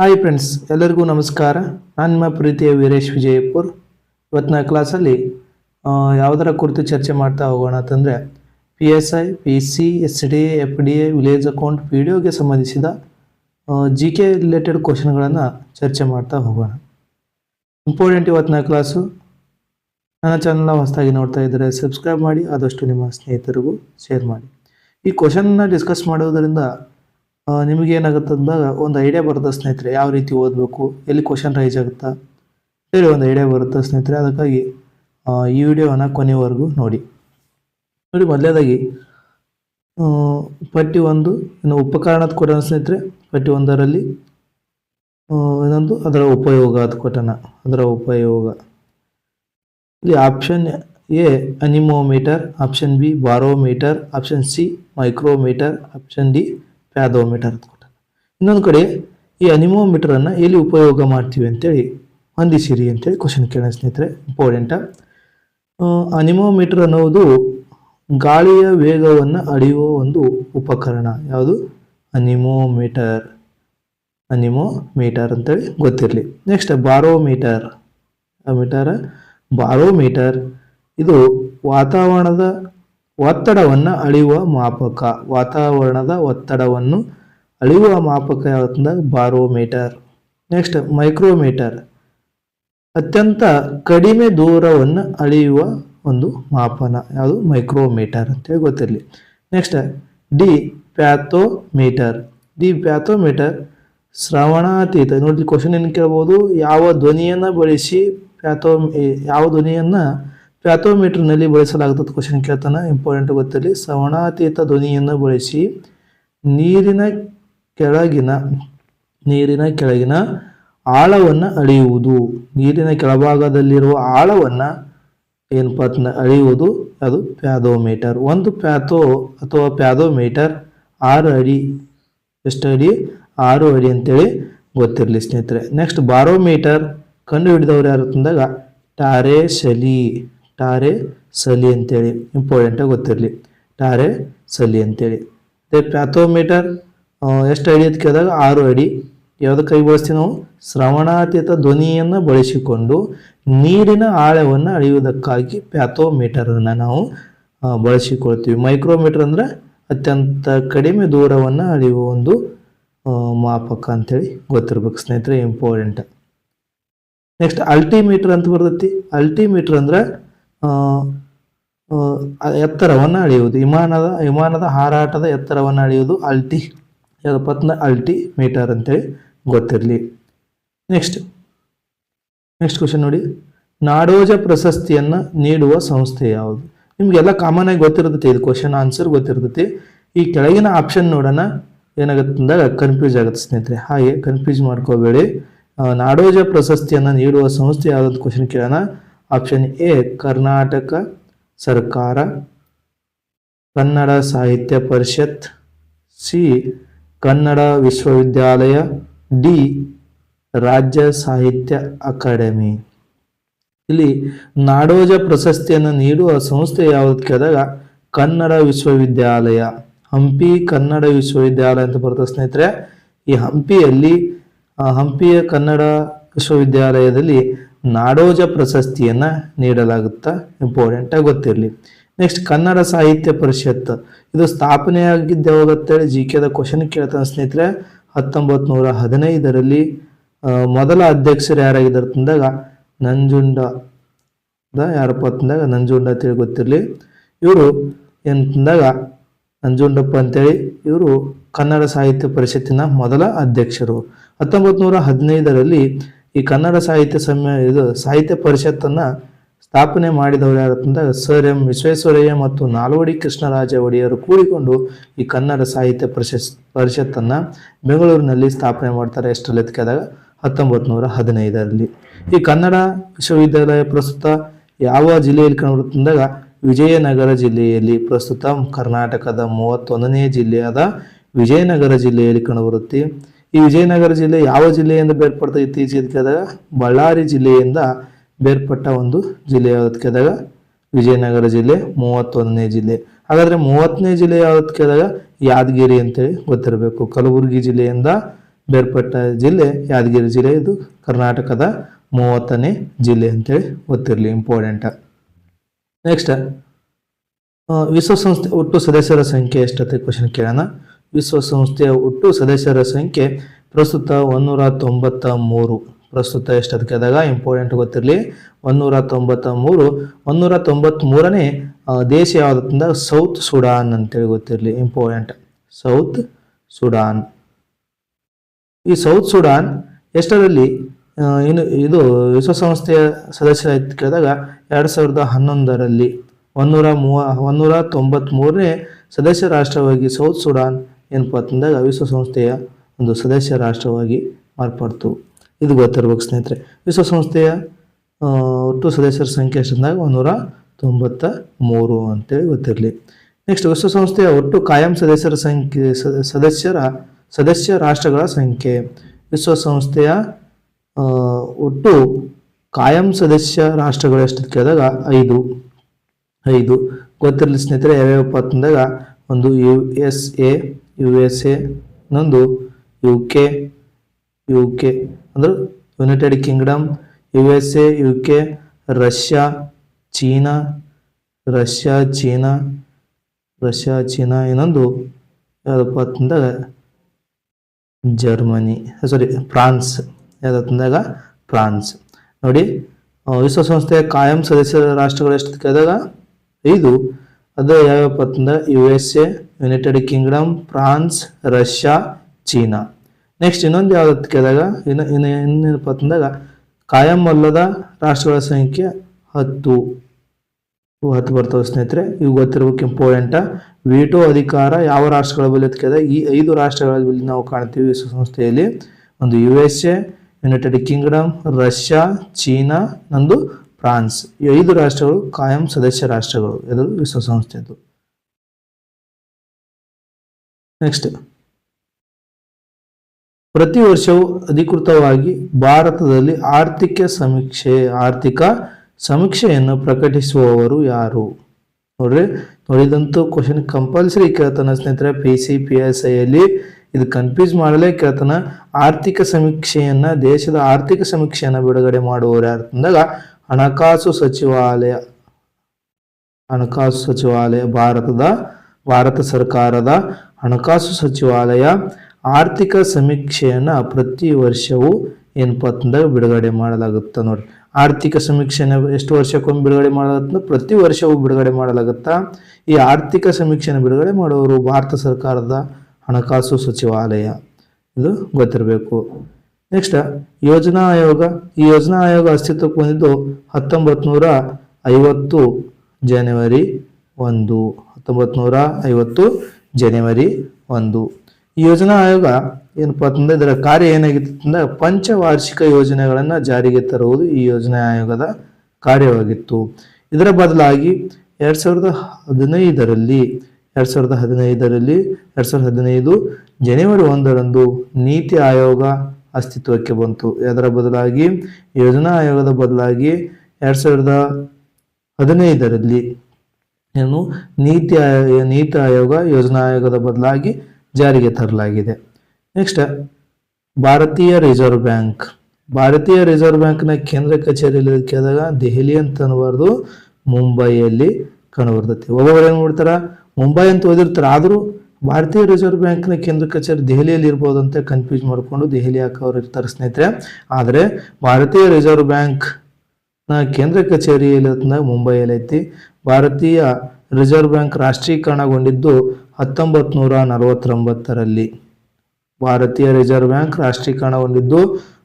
Hi friends ಎಲ್ಲರಿಗೂ ನಮಸ್ಕಾರ. ನಾನು ನಿಮ್ಮ ಪ್ರೀತಿಯ ವೀರೇಶ್ ವಿಜಯಪುರ್. ಇವತ್ತಿನ ಕ್ಲಾಸಲ್ಲಿ ಯಾವುದರ ಕುರಿತು ಚರ್ಚೆ ಮಾಡ್ತಾ ಹೋಗೋಣ ಅಂತಂದರೆ P S I P C S D A F D A village account P D ಒಗೆ ಸಂಬಂಧಿಸಿದ ಜಿ ಕೆ ರಿಲೇಟೆಡ್ ಕ್ವಶನ್ಗಳನ್ನು ಚರ್ಚೆ ಮಾಡ್ತಾ ಹೋಗೋಣ. ಇಂಪಾರ್ಟೆಂಟ್ ಇವತ್ತಿನ ಕ್ಲಾಸು ನನ್ನ ಚಾನಲ್ನ ಹೊಸದಾಗಿ ನೋಡ್ತಾ ಇದ್ದರೆ ಸಬ್ಸ್ಕ್ರೈಬ್ ಮಾಡಿ, ಆದಷ್ಟು ನಿಮ್ಮ ಸ್ನೇಹಿತರಿಗೂ ಶೇರ್ ಮಾಡಿ. ಈ ಕ್ವಶನ್ನ ಡಿಸ್ಕಸ್ ಮಾಡೋದರಿಂದ ಆ, ನಿಮಗೆ ಏನಾಗುತ್ತೆ ಅಂದಾಗ ಒಂದು ಐಡಿಯಾ ಬರುತ್ತೆ ಸ್ನೇಹಿತರೆ ಯಾವ ರೀತಿ ಓದಬೇಕು ಎಲ್ಲಿ ಕ್ವಶನ್ ರೈಸ್ ಆಗುತ್ತಾ? ಹೇಳಿ ಒಂದು ಐಡಿಯಾ ಬರುತ್ತೆ ಸ್ನೇಹಿತರೆ ಅದಕ್ಕಾಗಿ ಈ ವಿಡಿಯೋನ ಕೊನೆವರೆಗೂ ನೋಡಿ. ನೋಡಿ ಮೊದಲೇದಾಗಿ ಪಟ್ಟಿ ಒಂದು ಇನ್ನು ಉಪಕರಣದ ಕೊಟ್ಟಣ ಸ್ನೇಹಿತರೆ. ಪಟ್ಟಿ ಒಂದರಲ್ಲಿ ಇನ್ನೊಂದು ಅದರ ಉಪಯೋಗ ಅದು ಕೊಟ್ಟಣ ಅದರ ಉಪಯೋಗ. ಇಲ್ಲಿ option A anemometer option B barometer option C micrometer option D fathometer ಅಂತ ಇನ್ನೊಂದು ಕಡೆ, ಈ ಅನಿಮೋಮೀಟರನ್ನು ಎಲ್ಲಿ ಉಪಯೋಗ ಮಾಡ್ತೀವಿ ಅಂತೇಳಿ ಹೊಂದಿಸಿರಿ ಅಂತೇಳಿ ಕ್ವಶನ್ ಕೇಳೋಣ ಸ್ನೇಹಿತರೆ ಇಂಪಾರ್ಟೆಂಟ ಅನಿಮೋಮೀಟರ್ ಅನ್ನೋದು ಗಾಳಿಯ ವೇಗವನ್ನು ಅಳೆಯುವ ಒಂದು ಉಪಕರಣ. ಯಾವುದು? ಅನಿಮೋಮೀಟರ್ ಅನಿಮೋಮೀಟರ್ ಅಂತೇಳಿ ಗೊತ್ತಿರಲಿ. ನೆಕ್ಸ್ಟ್ ಬಾರೋಮೀಟರ್ ಮೀಟರ್ ಬಾರೋಮೀಟರ್ ಇದು ವಾತಾವರಣದ ಒತ್ತಡವನ್ನು ಅಳೆಯುವ ಮಾಪಕ. ವಾತಾವರಣದ ಒತ್ತಡವನ್ನು ಅಳೆಯುವ ಮಾಪಕ ಯಾವತ್ತಂದಾಗ ಬಾರೋಮೀಟರ್. Next, micrometer. ಅತ್ಯಂತ ಕಡಿಮೆ ದೂರವನ್ನು ಅಳೆಯುವ ಒಂದು ಮಾಪನ. ಯಾವುದು? ಮೈಕ್ರೋಮೀಟರ್ ಅಂತೇಳಿ ಗೊತ್ತಿರಲಿ. Next D fathometer D fathometer ಶ್ರವಣಾತೀತ. ನೋಡಿ ಕ್ವಶನ್ ಏನು ಕೇಳ್ಬೋದು? ಯಾವ ಧ್ವನಿಯನ್ನು ಬಳಸಿ ಪ್ಯಾಥೋ ಯಾವ ಧ್ವನಿಯನ್ನು ಪ್ಯಾಥೋಮೀಟರ್ನಲ್ಲಿ ಬಳಸಲಾಗುತ್ತದೆ ಕ್ವಶನ್ ಕೇಳ್ತಾನೆ. ಇಂಪಾರ್ಟೆಂಟ್ ಗೊತ್ತಿರಲಿ ಸವಣಾತೀತ ಧ್ವನಿಯನ್ನು ಬಳಸಿ ನೀರಿನ ಕೆಳಗಿನ ನೀರಿನ ಕೆಳಗಿನ ಆಳವನ್ನು ಅಳೆಯುವುದು. ನೀರಿನ ಕೆಳಭಾಗದಲ್ಲಿರುವ ಆಳವನ್ನು ಏನಪ್ಪ ಅದನ್ನ ಅಳೆಯುವುದು. ಅದು ಪ್ಯಾದೋಮೀಟರ್. ಒಂದು ಪ್ಯಾಥೋ ಅಥವಾ ಪ್ಯಾದೋಮೀಟರ್ ಆರು ಅಡಿ, ಎಷ್ಟು ಅಡಿ? ಆರು ಅಡಿ ಅಂತೇಳಿ ಗೊತ್ತಿರಲಿ ಸ್ನೇಹಿತರೆ. ನೆಕ್ಸ್ಟ್ ಬಾರೋಮೀಟರ್ ಕಂಡು ಹಿಡಿದವ್ರು ಯಾರು ಅಂತಂದಾಗ ಟಾರೆ ಸಲಿ ಟಾರೆ ಸಲಿ ಅಂತೇಳಿ. ಇಂಪಾರ್ಟೆಂಟಾಗಿ ಗೊತ್ತಿರಲಿ. ಟಾರೆ ಸಲಿ ಅಂತೇಳಿ. ಅದೇ ಪ್ಯಾಥೋಮೀಟರ್ ಎಷ್ಟು ಅಡಿ ಅಂತ ಕೇಳಿದಾಗ ಆರು ಅಡಿ. ಕೈ ಬಳಸ್ತೀವಿ ನಾವು? ಶ್ರವಣಾತೀತ ಧ್ವನಿಯನ್ನು ಬಳಸಿಕೊಂಡು ನೀರಿನ ಆಳವನ್ನು ಅಳೆಯುವುದಕ್ಕಾಗಿ ಪ್ಯಾಥೋಮೀಟರನ್ನು ನಾವು ಬಳಸಿಕೊಳ್ತೀವಿ. ಮೈಕ್ರೋಮೀಟರ್ ಅಂದರೆ ಅತ್ಯಂತ ಕಡಿಮೆ ದೂರವನ್ನು ಅಳೆಯುವ ಒಂದು ಮಾಪಕ ಅಂತೇಳಿ ಗೊತ್ತಿರ್ಬೇಕು ಸ್ನೇಹಿತರೆ ಇಂಪಾರ್ಟೆಂಟ್ ನೆಕ್ಸ್ಟ್ ಅಲ್ಟಿಮೀಟರ್ ಅಂತ ಬರ್ತೈತಿ. ಅಲ್ಟಿಮೀಟರ್ ಅಂದ್ರೆ ಎತ್ತರವನ್ನು ಅಳೆಯುವುದು. ವಿಮಾನದ ವಿಮಾನದ ಹಾರಾಟದ ಎತ್ತರವನ್ನು ಅಳೆಯುವುದು ಅಲ್ಟಿ ಪತ್ನ ಅಲ್ಟಿ ಮೀಟರ್ ಅಂತೇಳಿ ಗೊತ್ತಿರಲಿ. ನೆಕ್ಸ್ಟ್ ನೆಕ್ಸ್ಟ್ ಕ್ವಶನ್ ನೋಡಿ. ನಾಡೋಜ ಪ್ರಶಸ್ತಿಯನ್ನು ನೀಡುವ ಸಂಸ್ಥೆ ಯಾವುದು? ನಿಮಗೆಲ್ಲ ಕಾಮನ್ ಆಗಿ ಗೊತ್ತಿರ್ತೈತಿ, ಇದು ಕ್ವಶನ್ ಆನ್ಸರ್ ಗೊತ್ತಿರ್ತೈತಿ. ಈ ಕೆಳಗಿನ ಆಪ್ಷನ್ ನೋಡೋಣ. ಏನಾಗುತ್ತೆ ಅಂದಾಗ ಕನ್ಫ್ಯೂಸ್ ಆಗುತ್ತೆ ಸ್ನೇಹಿತರೆ. ಹಾಗೆ ಕನ್ಫ್ಯೂಸ್ ಮಾಡ್ಕೋಬೇಡಿ. ನಾಡೋಜ ಪ್ರಶಸ್ತಿಯನ್ನು ನೀಡುವ ಸಂಸ್ಥೆ ಯಾವುದಂತ ಕ್ವಶನ್ ಕೇಳೋಣ. ಆಪ್ಷನ್ ಎ, ಕರ್ನಾಟಕ ಸರ್ಕಾರ, ಕನ್ನಡ ಸಾಹಿತ್ಯ ಪರಿಷತ್, ಸಿ, ಕನ್ನಡ ವಿಶ್ವವಿದ್ಯಾಲಯ, ಡಿ, ರಾಜ್ಯ ಸಾಹಿತ್ಯ ಅಕಾಡೆಮಿ. ಇಲ್ಲಿ ನಾಡೋಜ ಪ್ರಶಸ್ತಿಯನ್ನು ನೀಡುವ ಸಂಸ್ಥೆ ಯಾವುದು ಕೇಳಿದಾಗ, ಕನ್ನಡ ವಿಶ್ವವಿದ್ಯಾಲಯ. ಹಂಪಿ ಕನ್ನಡ ವಿಶ್ವವಿದ್ಯಾಲಯ ಅಂತ ಬರ್ತದೆ ಸ್ನೇಹಿತರೆ. ಈ ಹಂಪಿಯಲ್ಲಿ ಹಂಪಿಯ ಕನ್ನಡ ವಿಶ್ವವಿದ್ಯಾಲಯದಲ್ಲಿ ನಾಡೋಜ ಪ್ರಶಸ್ತಿಯನ್ನ ನೀಡಲಾಗುತ್ತಾ ಇಂಪಾರ್ಟೆಂಟ್ ಆಗಿ ಗೊತ್ತಿರಲಿ. ನೆಕ್ಸ್ಟ್ ಕನ್ನಡ ಸಾಹಿತ್ಯ ಪರಿಷತ್. ಇದು ಸ್ಥಾಪನೆಯಾಗಿದ್ದ ಯಾವಾಗತ್ತೇಳಿ ಜಿ ಕೆದ ಕ್ವಶನ್ ಕೇಳ್ತಾನೆ ಸ್ನೇಹಿತರೆ. ಹತ್ತೊಂಬತ್ತು ನೂರ ಹದಿನೈದರಲ್ಲಿ ಮೊದಲ ಅಧ್ಯಕ್ಷರು ಯಾರಾಗಿದ್ದಾರೆ ತಂದಾಗ ನಂಜುಂಡ ಯಾರಪ್ಪ ಅಂತಂದಾಗ ನಂಜುಂಡ ಅಂತೇಳಿ ಗೊತ್ತಿರಲಿ. ಇವರು ಏನಂತಂದಾಗ ನಂಜುಂಡಪ್ಪ ಅಂತೇಳಿ ಇವರು ಕನ್ನಡ ಸಾಹಿತ್ಯ ಪರಿಷತ್ತಿನ ಮೊದಲ ಅಧ್ಯಕ್ಷರು. ಹತ್ತೊಂಬತ್ತು ನೂರ ಹದಿನೈದರಲ್ಲಿ ಈ ಕನ್ನಡ ಸಾಹಿತ್ಯ ಸಮ್ಯ ಇದು ಸಾಹಿತ್ಯ ಪರಿಷತ್ತನ್ನು ಸ್ಥಾಪನೆ ಮಾಡಿದವರು ಯಾರು ಸರ್ ಎಂ ವಿಶ್ವೇಶ್ವರಯ್ಯ ಮತ್ತು ನಾಲ್ವಡಿ ಕೃಷ್ಣರಾಜ ಒಡೆಯರು ಕೂಡಿಕೊಂಡು ಈ ಕನ್ನಡ ಸಾಹಿತ್ಯ ಪರಿಷತ್ ಪರಿಷತ್ತನ್ನು ಬೆಂಗಳೂರಿನಲ್ಲಿ ಸ್ಥಾಪನೆ ಮಾಡ್ತಾರೆ ಎಷ್ಟರಲ್ಲಿ ಅಂತ ಕೇಳಿದಾಗ ಹತ್ತೊಂಬತ್ತು ನೂರ ಹದಿನೈದರಲ್ಲಿ. ಈ ಕನ್ನಡ ವಿಶ್ವವಿದ್ಯಾಲಯ ಪ್ರಸ್ತುತ ಯಾವ ಜಿಲ್ಲೆಯಲ್ಲಿ ಕಂಡುಬರುತ್ತಂದಾಗ ವಿಜಯನಗರ ಜಿಲ್ಲೆಯಲ್ಲಿ ಪ್ರಸ್ತುತ ಕರ್ನಾಟಕದ ಮೂವತ್ತೊಂದನೇ ಜಿಲ್ಲೆಯಾದ ವಿಜಯನಗರ ಜಿಲ್ಲೆಯಲ್ಲಿ ಕಂಡುಬರುತ್ತೆ ಈ ವಿಜಯನಗರ ಜಿಲ್ಲೆ ಯಾವ ಜಿಲ್ಲೆಯಿಂದ ಬೇರ್ಪಡ್ತಾ ಇತ್ತೀಚೆಗೆ ಕೇಳಿದಾಗ ಬಳ್ಳಾರಿ ಜಿಲ್ಲೆಯಿಂದ ಬೇರ್ಪಟ್ಟ ಒಂದು ಜಿಲ್ಲೆ ಯಾವ್ದು ಕೇಳಿದಾಗ ವಿಜಯನಗರ ಜಿಲ್ಲೆ, ಮೂವತ್ತೊಂದನೇ ಜಿಲ್ಲೆ. ಹಾಗಾದ್ರೆ ಮೂವತ್ತನೇ ಜಿಲ್ಲೆ ಯಾವ್ದು ಕೇಳಿದಾಗ ಯಾದಗಿರಿ ಅಂತೇಳಿ ಗೊತ್ತಿರಬೇಕು. ಕಲಬುರಗಿ ಜಿಲ್ಲೆಯಿಂದ ಬೇರ್ಪಟ್ಟ ಜಿಲ್ಲೆ ಯಾದಗಿರಿ ಜಿಲ್ಲೆ, ಇದು ಕರ್ನಾಟಕದ ಮೂವತ್ತನೇ ಜಿಲ್ಲೆ ಅಂತೇಳಿ ಗೊತ್ತಿರಲಿ ಇಂಪಾರ್ಟೆಂಟ್ ನೆಕ್ಸ್ಟ್ ವಿಶ್ವಸಂಸ್ಥೆ ಒಟ್ಟು ಸದಸ್ಯರ ಸಂಖ್ಯೆ ಎಷ್ಟತ್ತೆ ಕ್ವಶನ್ ಕೇಳೋಣ. ವಿಶ್ವಸಂಸ್ಥೆಯ ಒಟ್ಟು ಸದಸ್ಯರ ಸಂಖ್ಯೆ ಪ್ರಸ್ತುತ ಒಂದೂರ ತೊಂಬತ್ತ ಮೂರು ಪ್ರಸ್ತುತ ಎಷ್ಟಂತ ಕೇಳಿದಾಗ ಇಂಪಾರ್ಟೆಂಟ್ ಗೊತ್ತಿರಲಿ. ಒಂದೂರ ತೊಂಬತ್ತ ಮೂರು ಒಂದೂರ ತೊಂಬತ್ಮೂರನೇ ಆ, ದೇಶ ಯಾವುದಂದ ಸೌತ್ ಸುಡಾನ್ ಅಂತೇಳಿ ಗೊತ್ತಿರಲಿ. Important South Sudan. ಈ ಸೌತ್ ಸುಡಾನ್ ಎಷ್ಟರಲ್ಲಿ ಇನ್ನು ಇದು ವಿಶ್ವಸಂಸ್ಥೆಯ ಸದಸ್ಯ ಕೇಳಿದಾಗ ಎರಡು ಸಾವಿರದ ಹನ್ನೊಂದರಲ್ಲಿ. ಒಂದೂರ ಮೂವ ಒಂದೂರ ತೊಂಬತ್ಮೂರನೇ ಸದಸ್ಯ ರಾಷ್ಟ್ರವಾಗಿ ಸೌತ್ ಸುಡಾನ್ ಏನಪ್ಪ ಅಂತಂದಾಗ ವಿಶ್ವಸಂಸ್ಥೆಯ ಒಂದು ಸದಸ್ಯ ರಾಷ್ಟ್ರವಾಗಿ ಮಾರ್ಪಡ್ತು. ಇದು ಗೊತ್ತಿರ್ಬೇಕು ಸ್ನೇಹಿತರೆ. ವಿಶ್ವಸಂಸ್ಥೆಯ ಒಟ್ಟು ಸದಸ್ಯರ ಸಂಖ್ಯೆ ಎಷ್ಟಂದಾಗ? ಒಂದೂರ ತೊಂಬತ್ತ ಮೂರು ಅಂತೇಳಿ ಗೊತ್ತಿರಲಿ. ನೆಕ್ಸ್ಟ್ ವಿಶ್ವಸಂಸ್ಥೆಯ ಒಟ್ಟು ಕಾಯಂ ಸದಸ್ಯರ ಸಂಖ್ಯೆ ಸದಸ್ಯರ, ಸದಸ್ಯ ರಾಷ್ಟ್ರಗಳ ಸಂಖ್ಯೆ. ವಿಶ್ವಸಂಸ್ಥೆಯ ಒಟ್ಟು ಕಾಯಂ ಸದಸ್ಯ ರಾಷ್ಟ್ರಗಳು ಎಷ್ಟು ಕೇಳಿದಾಗ? ಐದು. ಐದು. ಗೊತ್ತಿರಲಿ ಸ್ನೇಹಿತರೆ ಯಾವ್ಯಾವಪ್ಪ ಅಂತಂದಾಗ ಒಂದು U, S, A U S A ಇನ್ನೊಂದು ಯು ಕೆ ಯು ಕೆ ಅಂದ್ರೆ United Kingdom U S A U K Russia China Russia China Russia China ಇನ್ನೊಂದು ಯಾವುದಪ್ಪ ಅಂತಂದಾಗ ಜರ್ಮನಿ ಸಾರಿ ಫ್ರಾನ್ಸ್ ಯಾವುದಂದಾಗ ಫ್ರಾನ್ಸ್ ನೋಡಿ ವಿಶ್ವಸಂಸ್ಥೆಯ ಕಾಯಂ ಸದಸ್ಯ ರಾಷ್ಟ್ರಗಳು ಎಷ್ಟು ಕೇಳಿದಾಗ ಐದು ಅದು ಯಾವ್ಯಾವಪ್ಪ ಅಂತಂದ್ರೆ U S A United Kingdom France, Russia, China. Next ಇನ್ನೊಂದು ಯಾವ್ದು ಕೇಳಿದಾಗ, ಇನ್ನು ಇನ್ನು ಇನ್ನೇನಪ್ಪ ಅಂತಂದಾಗ ಕಾಯಂ ಅಲ್ಲದ ರಾಷ್ಟ್ರಗಳ ಸಂಖ್ಯೆ ಹತ್ತು. ಹತ್ತು ಬರ್ತವೆ ಸ್ನೇಹಿತರೆ. ಇವು ಗೊತ್ತಿರ್ಬೇಕು ಇಂಪಾರ್ಟೆಂಟ ವೀಟೋ ಅಧಿಕಾರ ಯಾವ ರಾಷ್ಟ್ರಗಳ ಬಳಿ ಕೇಳಿದಾಗ, ಈ ಐದು ರಾಷ್ಟ್ರಗಳ ಬಳಿ ನಾವು ಕಾಣ್ತೀವಿ ವಿಶ್ವಸಂಸ್ಥೆಯಲ್ಲಿ ಒಂದು U S A United Kingdom Russia, China, ನಂದು ಫ್ರಾನ್ಸ್. ಈ ಐದು ರಾಷ್ಟ್ರಗಳು ಕಾಯಂ ಸದಸ್ಯ ರಾಷ್ಟ್ರಗಳು. ಇದು ವಿಶ್ವಸಂಸ್ಥೆದು ನೆಕ್ಸ್ಟ್ ಪ್ರತಿ ವರ್ಷವೂ ಅಧಿಕೃತವಾಗಿ ಭಾರತದಲ್ಲಿ ಆರ್ಥಿಕ ಸಮೀಕ್ಷೆ, ಆರ್ಥಿಕ ಸಮೀಕ್ಷೆಯನ್ನು ಪ್ರಕಟಿಸುವವರು ಯಾರು? ನೋಡ್ರಿ, ನೋಡಿದಂತೂ ಕ್ವಶನ್ ಕಂಪಲ್ಸರಿ ಕೇಳ್ತಾನೆ ಸ್ನೇಹಿತರೆ ಪಿ ಸಿ ಪಿ ಎಸ್ ಐಯಲ್ಲಿ ಇದು ಕನ್ಫ್ಯೂಸ್ ಮಾಡಲೇ ಕೇಳ್ತಾನೆ. ಆರ್ಥಿಕ ಸಮೀಕ್ಷೆಯನ್ನ, ದೇಶದ ಆರ್ಥಿಕ ಸಮೀಕ್ಷೆಯನ್ನ ಬಿಡುಗಡೆ ಮಾಡುವವರು ಯಾರು? ಅಂದಾಗ ಹಣಕಾಸು ಸಚಿವಾಲಯ ಹಣಕಾಸು ಸಚಿವಾಲಯ, ಭಾರತದ, ಭಾರತ ಸರ್ಕಾರದ ಹಣಕಾಸು ಸಚಿವಾಲಯ ಆರ್ಥಿಕ ಸಮೀಕ್ಷೆಯನ್ನು ಪ್ರತಿ ವರ್ಷವೂ ಏನಪ್ಪ ಅಂತಂದಾಗ ಬಿಡುಗಡೆ ಮಾಡಲಾಗುತ್ತೆ ನೋಡಿ ಆರ್ಥಿಕ ಸಮೀಕ್ಷೆನ ಎಷ್ಟು ವರ್ಷಕ್ಕೊಮ್ಮೆ ಬಿಡುಗಡೆ ಮಾಡಲಾಗುತ್ತೆ ಪ್ರತಿ ವರ್ಷವೂ ಬಿಡುಗಡೆ ಮಾಡಲಾಗುತ್ತಾ? ಈ ಆರ್ಥಿಕ ಸಮೀಕ್ಷೆನ ಬಿಡುಗಡೆ ಮಾಡೋರು ಭಾರತ ಸರ್ಕಾರದ ಹಣಕಾಸು ಸಚಿವಾಲಯ. ಇದು ಗೊತ್ತಿರಬೇಕು. ನೆಕ್ಸ್ಟ್ ಯೋಜನಾ ಆಯೋಗ, ಈ ಯೋಜನಾ ಆಯೋಗ ಅಸ್ತಿತ್ವಕ್ಕೆ ಬಂದಿದ್ದು ಹತ್ತೊಂಬತ್ತು ನೂರ ಐವತ್ತು ಜನವರಿ ಒಂದು. ಹತ್ತೊಂಬತ್ತು ನೂರ ಐವತ್ತು ಜನವರಿ ಒಂದು. ಈ ಯೋಜನಾ ಆಯೋಗ ಏನಪ್ಪ ಅಂತಂದ್ರೆ ಇದರ ಕಾರ್ಯ ಏನಾಗಿತ್ತು ಅಂದ್ರೆ ಪಂಚವಾರ್ಷಿಕ ಯೋಜನೆಗಳನ್ನು ಜಾರಿಗೆ ತರುವುದು ಈ ಯೋಜನಾ ಆಯೋಗದ ಕಾರ್ಯವಾಗಿತ್ತು. ಇದರ ಬದಲಾಗಿ ಎರಡು ಸಾವಿರದ ಹದಿನೈದರಲ್ಲಿ, ಎರಡು ಸಾವಿರದ ಹದಿನೈದರಲ್ಲಿ, ಎರಡು ಸಾವಿರದ ಹದಿನೈದು ಜನವರಿ ಒಂದರಂದು ನೀತಿ ಆಯೋಗ ಅಸ್ತಿತ್ವಕ್ಕೆ ಬಂತು. ಅದರ ಬದಲಾಗಿ ಯೋಜನಾ ಆಯೋಗದ ಬದಲಾಗಿ ಎರಡ್ ಸಾವಿರದ ಹದಿನೈದರಲ್ಲಿ ಏನು ನೀತಿ ಆಯೋಗ ನೀತಿ ಆಯೋಗ, ಯೋಜನಾ ಆಯೋಗದ ಬದಲಾಗಿ ಜಾರಿಗೆ ತರಲಾಗಿದೆ. ನೆಕ್ಸ್ಟ್ ಭಾರತೀಯ ರಿಸರ್ವ್ ಬ್ಯಾಂಕ್ ಭಾರತೀಯ ರಿಸರ್ವ್ ಬ್ಯಾಂಕ್ನ ಕೇಂದ್ರ ಕಚೇರಿಯಲ್ಲಿ ಕೇಳಿದಾಗ ದೆಹಲಿ ಅಂತ ಅನ್ಬಾರ್ದು ಮುಂಬೈಯಲ್ಲಿ ಕಂಡುಬರ್ತೈತಿ ಏನು ಮಾಡ್ತಾರ? ಮುಂಬೈ ಅಂತ ಓದಿರ್ತಾರೆ. ಆದರೂ ಭಾರತೀಯ ರಿಸರ್ವ್ ಬ್ಯಾಂಕ್ನ ಕೇಂದ್ರ ಕಚೇರಿ ದೆಹಲಿಯಲ್ಲಿ ಇರ್ಬೋದು ಅಂತ ಕನ್ಫ್ಯೂಸ್ ಮಾಡಿಕೊಂಡು ದೆಹಲಿ ಹಾಕೋರು ಇರ್ತಾರೆ ಸ್ನೇಹಿತರೆ? ಆದರೆ ಭಾರತೀಯ ರಿಸರ್ವ್ ಬ್ಯಾಂಕ್ನ ಕೇಂದ್ರ ಎಲ್ಲದಾಗ ಮುಂಬೈಯಲ್ಲಿ ಐತಿ ಭಾರತೀಯ ರಿಸರ್ವ್ ಬ್ಯಾಂಕ್ ರಾಷ್ಟ್ರೀಕರಣಗೊಂಡಿದ್ದು ಹತ್ತೊಂಬತ್ತು ನೂರ ನಲವತ್ತೊಂಬತ್ತರಲ್ಲಿ ಭಾರತೀಯ ರಿಸರ್ವ್ ಬ್ಯಾಂಕ್ ರಾಷ್ಟ್ರೀಕರಣಗೊಂಡಿದ್ದು